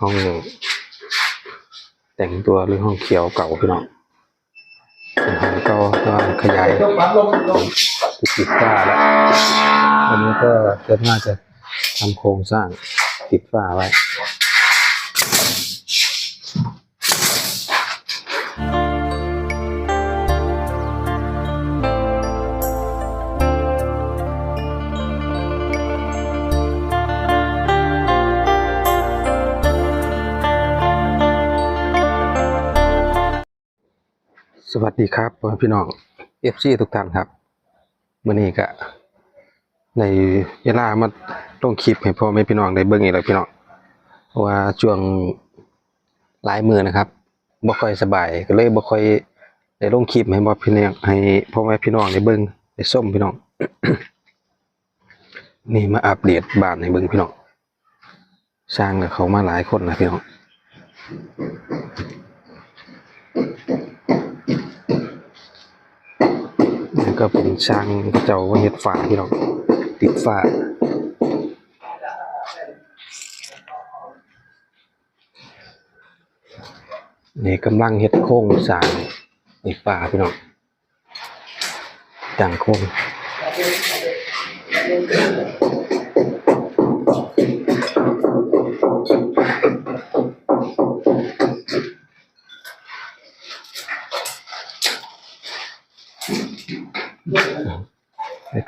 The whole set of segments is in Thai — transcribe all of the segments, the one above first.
ห้องแต่งตัวหรือห้องเขียวเก่าพี่น้องเป็นห้องเก่าก็ขยายติดติดฝ้าแล้วอันนี้ก็จะน่าจะทำโครงสร้างติดฝ้าไว้ สวัสดีครับพ่อพี่น้องเอฟซีทุกท่านครับมื่อนี้ก็ในเวลามาลงคลิปให้พ่อแม่พี่น้องได้เบิ่งอีกแล้วพี่น้องว่าช่วงหลายมือนะครับบ่ค่อยสบายก็เลยบ่ค่อยได้ลงคลิปให้บ่พี่น้องให้พ่อแม่พี่น้องได้เบิ่งได้ส้มพี่น้อง นี่มาอัปเดตบ้านให้เบิ่งพี่น้องสร้างกับเขามาหลายคนนะพี่น้อง ก็เป็นช่างเจ้าเฮ็ดฝาพี่น้องติดฝานี่กำลังเฮ็ดโค้งสางนี่ฝาพี่น้องดังโค้ง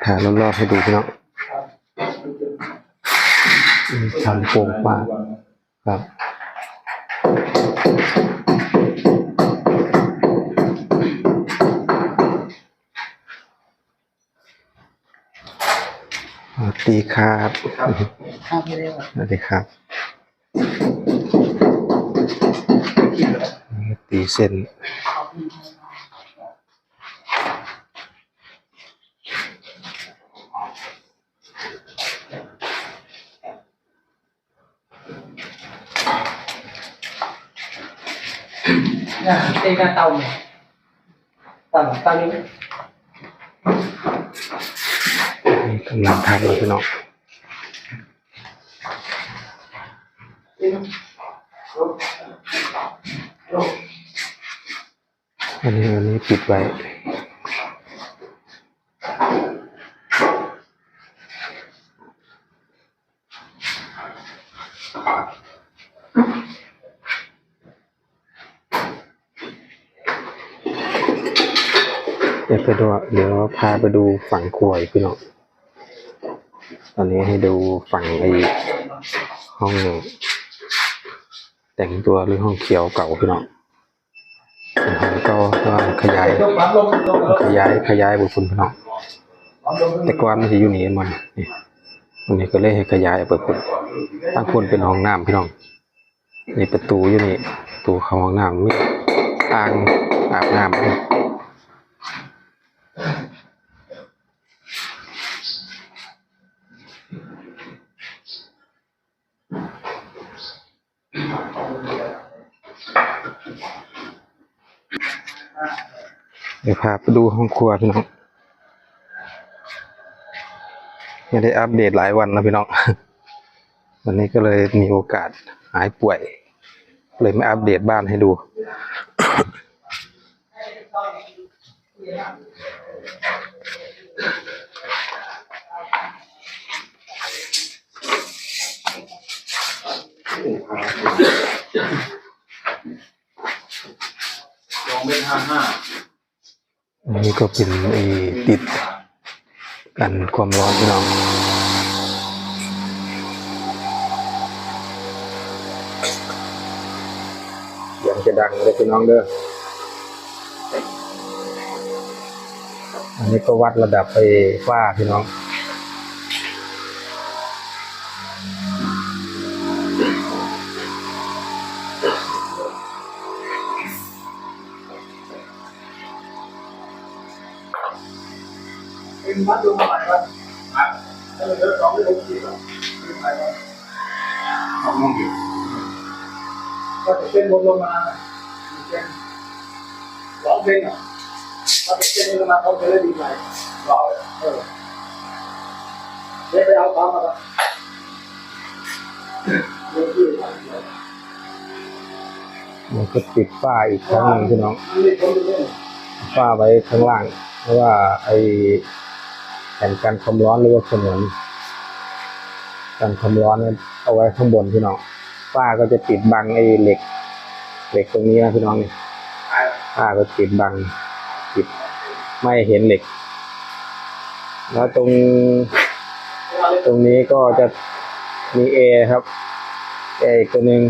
ถ่ายรอบๆให้ดูพี่น้องอืมทำโครงฝาครับสวัสดีครับข้าวไม่ได้หรอสวัสดีครับตีเส้น เนี่เตะกาเตาเนี่ยตามตามนี้นี่กำลังทานอยู่พี่น้อง อันนี้อันนี้ปิดไว้ ดี๋ยวไปดูเดี๋ยวพาไปดูฝั่งครัวอีกพี่น้องตอนนี้ให้ดูฝั่งไอ้ห้องแต่งตัวหรือห้องเขียวเก่าพี่น้องเป็นห้องเก่าก็ขยายขยายขยายบุคุณพี่น้องแต่ก่อนมันจะอยู่นี่มันนี่วันนี้ก็เลยให้ขยายไปพุ่นตั้งคนเป็นห้องน้ำพี่น้องนี่ประตูอยู่นี่ประตูเข้าห้องน้ำมีอ่างอาบน้ำ เดี๋ยวพาไปดูห้องครัวพี่น้อง ไม่ได้อัปเดตหลายวันแล้วพี่น้อง วันนี้ก็เลยมีโอกาสหายป่วย เลยไม่อัปเดตบ้านให้ดู ส อันนี้ก็เป็นไอ้ติดกันความร้อนพี่น้องยังจะดังเลยพี่น้องเด้อ อันนี้ก็วัดระดับไปฝ้าพี่น้อง เป็นวัดลงมาหลายวันอะถ้าเราเดินสองเป็นหกสิบอะเป็นหลายวันสองโมงเย็นก็จะเป็นบนลงมาเป็นร้องเพลงอะถ้าเป็นลงมาเขาจะได้ดีใจรอเออเดี๋ยวไปเอาความมาละเดี๋ยวที่มันก็ติดฝ้าอีกครั้งหนึ่งพี่น้องมันไม่พ้นเรื่องฝ้าไว้ข้างล่าง เพราะว่าไอ แผ่นกันความร้อนหรือว่าฉนวนกันความร้อนเนี่ยเอาไว้ข้างบนพี่น้องฝ้าก็จะปิดบังไอ้เหล็ก เหล็กตรงนี้นะพี่น้องนี่ฝ้าก็ปิดบังปิดไม่เห็นเหล็ก แล้วตรง ตรงนี้ก็จะมีเอครับเออีกตัวหนึ่ง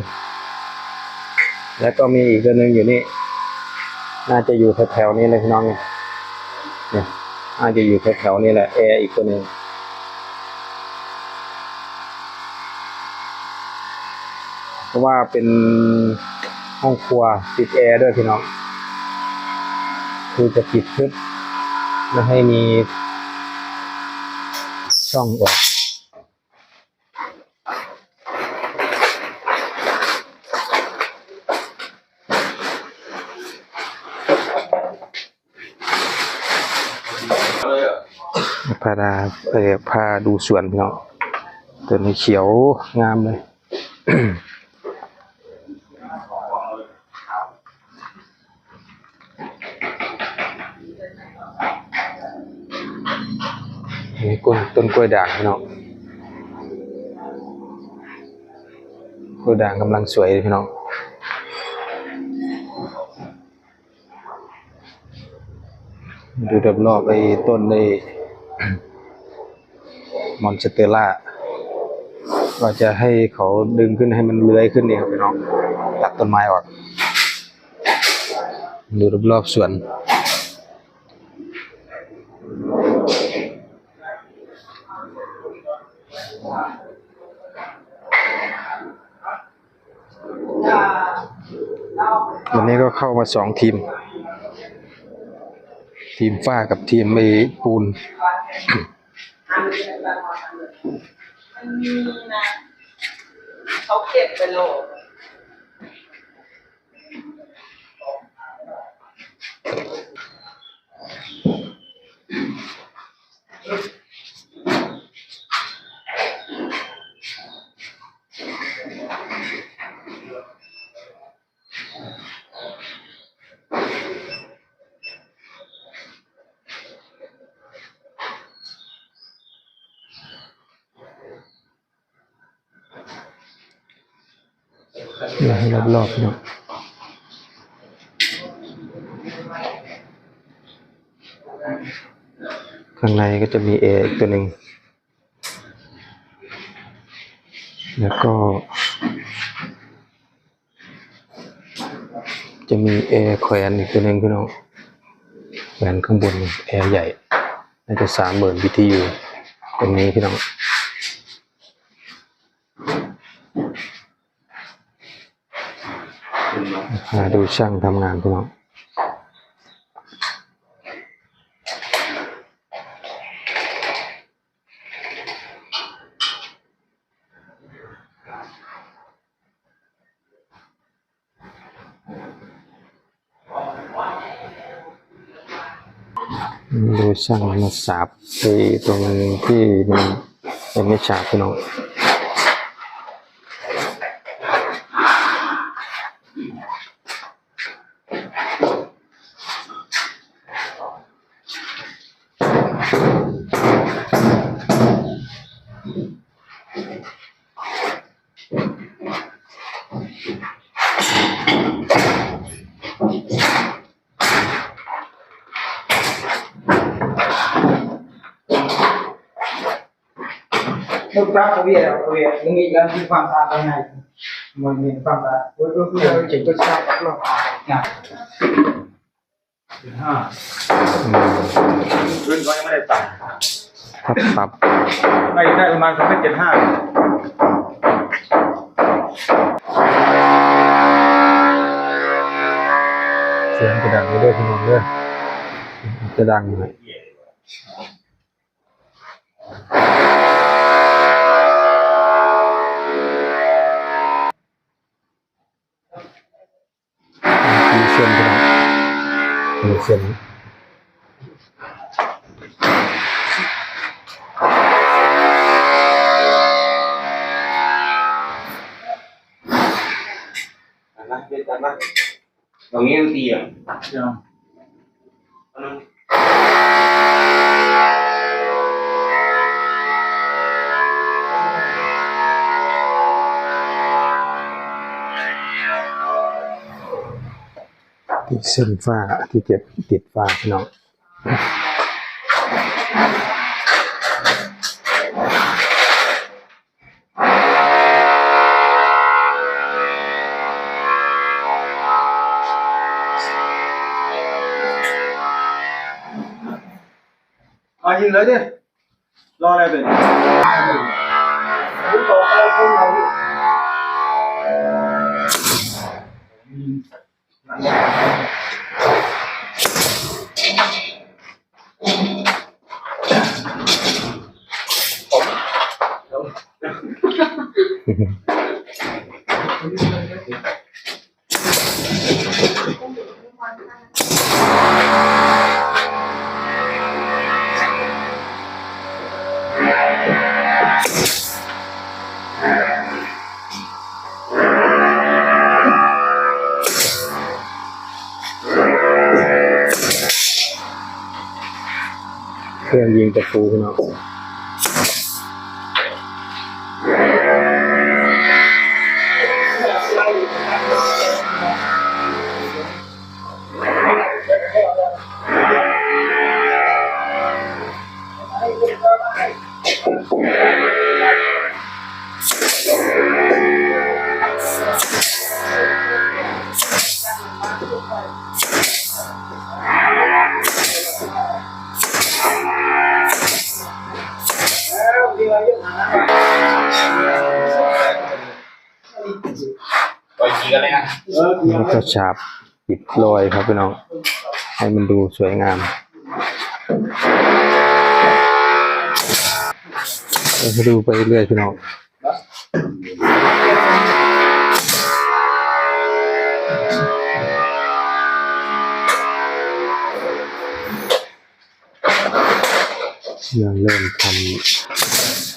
แล้วก็มีอีกตัวหนึ่งอยู่นี่ น่าจะอยู่แถวๆนี้เลยพี่น้องเนี่ย เนี่ยน่าจะอยู่แถวๆนี้แหละแอร์อีกตัวหนึ่งเพราะว่าเป็นห้องครัวติดแอร์ด้วยพี่น้องคือจะปิดทึบไม่ให้มีช่องออกพา ดาเออพาดูสวนพี่น้องตัวนี้เขียวงามเลยนี่ต้นต้นกล้วยด่างพี่น้องกล้วยด่างกำลังสวยเลยพี่น้องดูรอบๆไอ้ต้นไอ้ มอนสเตอร่าก็จะให้เขาดึงขึ้นให้มันเลื้อยขึ้นนี่ครับพี่น้องตัดต้นไม้ออกดูรอบๆสวนวันนี้ก็เข้ามาสองทีม ทีมฝ้ากับทีมไอ้ปูน มันมีนะเขาเก็บเป็นโหล ให้รอบๆเนาะข้างในก็จะมีเออีกตัวหนึ่ง แล้วก็ จะมีแอแขวนอีกตัวหนึ่งพี่น้องแขวนข้างบนแอร์ใหญ่ น่าจะสามหมื่น BTU ตรงนี้พี่น้อง มาดูช่างทำงานพี่น้องดูช่างมาสาบไปตรงที่มันยังไม่ฉาบพี่น้อง ลูก รักเขาเวียเขาเวียยังมีแล้วที่ความสะอาดภายในมันมีความสะอาดโอ้ยก็คือเราเจ็บก็ชอบหรอกนะห้าพื้นเขายังไม่ได้ตัดถ้าปรับไม่ได้ประมาณสองเมตรเจ็ดห้าเสียงจะดังไปด้วยพี่น้องเด้อจะดังหน่อยมีเส้นพี่น้องมีเส้นนะเย็ นจัดนะตรงนี้มัน ตีอะเดี๋ยวที่เส้นฟ้าที่เจ็บติดฟ้าพี่น้องเอายิงเลยดิรออะไรเป็น เครื่องยิ แล้วก็ฉาบปิดรอยครับพี่น้อง ให้มันดูสวยงามดูไปเรื่อยพี่น้องยังเริ่มทำ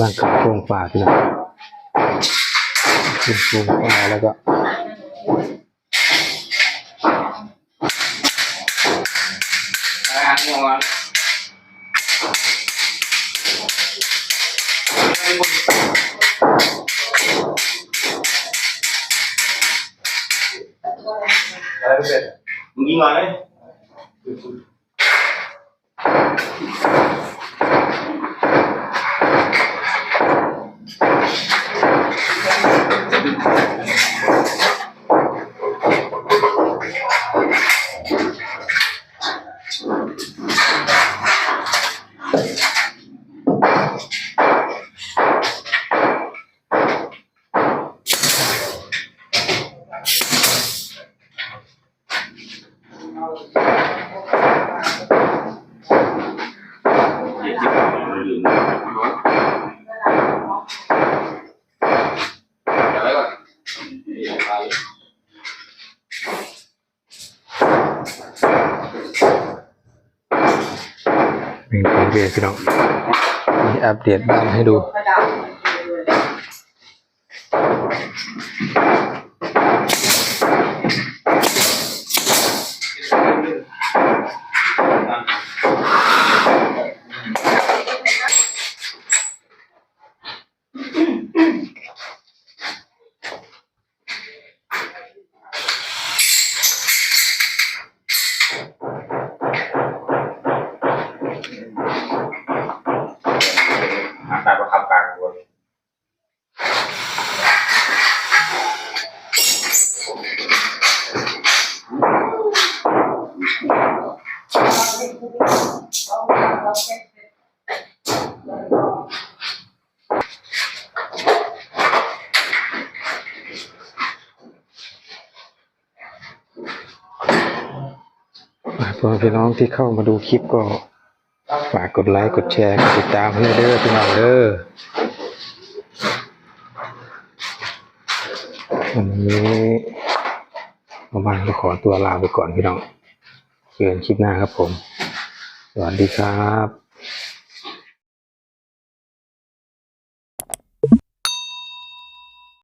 ร่างกับโครงฝาพี่น้องเป็นโครงฝาแล้วก็อ่านี่มา อะไรเป็น มึงยิงมาเลย เป็นไปเรื่อยพี่น้องมีอัปเดตบ้านให้ดู กระดาษ หาการประคับการตัว เอาเอาเอา อะ พ่อพี่น้องที่เข้ามาดูคลิปก็ ฝากกดไลค์กดแชร์กดติดตามให้เด้อพี่น้องเด้อวันนี้ประมาณก็ขอตัวลาไปก่อนพี่น้องเจอกันคลิปหน้าครับผม สวัสดีครับ